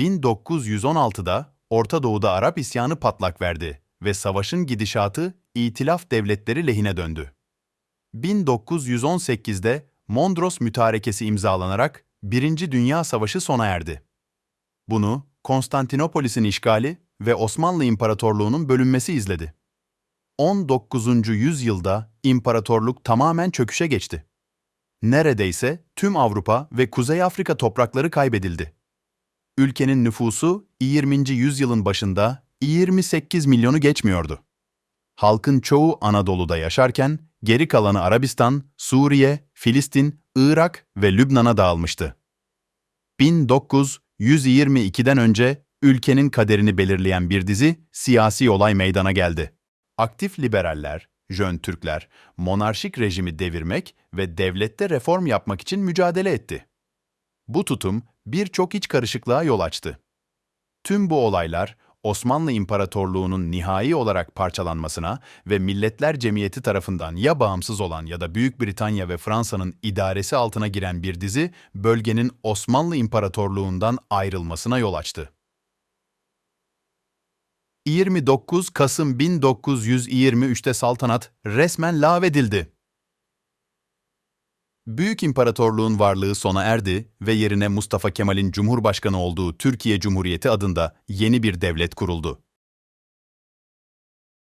1916'da Orta Doğu'da Arap isyanı patlak verdi ve savaşın gidişatı İtilaf devletleri lehine döndü. 1918'de Mondros Mütarekesi imzalanarak Birinci Dünya Savaşı sona erdi. Bunu Konstantinopolis'in işgali ve Osmanlı İmparatorluğu'nun bölünmesi izledi. 19. yüzyılda imparatorluk tamamen çöküşe geçti. Neredeyse tüm Avrupa ve Kuzey Afrika toprakları kaybedildi. Ülkenin nüfusu 20. yüzyılın başında 28 milyonu geçmiyordu. Halkın çoğu Anadolu'da yaşarken geri kalanı Arabistan, Suriye, Filistin, Irak ve Lübnan'a dağılmıştı. 1922'den önce ülkenin kaderini belirleyen bir dizi siyasi olay meydana geldi. Aktif liberaller, Jön Türkler, monarşik rejimi devirmek ve devlette reform yapmak için mücadele etti. Bu tutum birçok iç karışıklığa yol açtı. Tüm bu olaylar Osmanlı İmparatorluğu'nun nihai olarak parçalanmasına ve Milletler Cemiyeti tarafından ya bağımsız olan ya da Büyük Britanya ve Fransa'nın idaresi altına giren bir dizi bölgenin Osmanlı İmparatorluğu'ndan ayrılmasına yol açtı. 29 Kasım 1923'te saltanat resmen lağvedildi. Büyük İmparatorluğun varlığı sona erdi ve yerine Mustafa Kemal'in Cumhurbaşkanı olduğu Türkiye Cumhuriyeti adında yeni bir devlet kuruldu.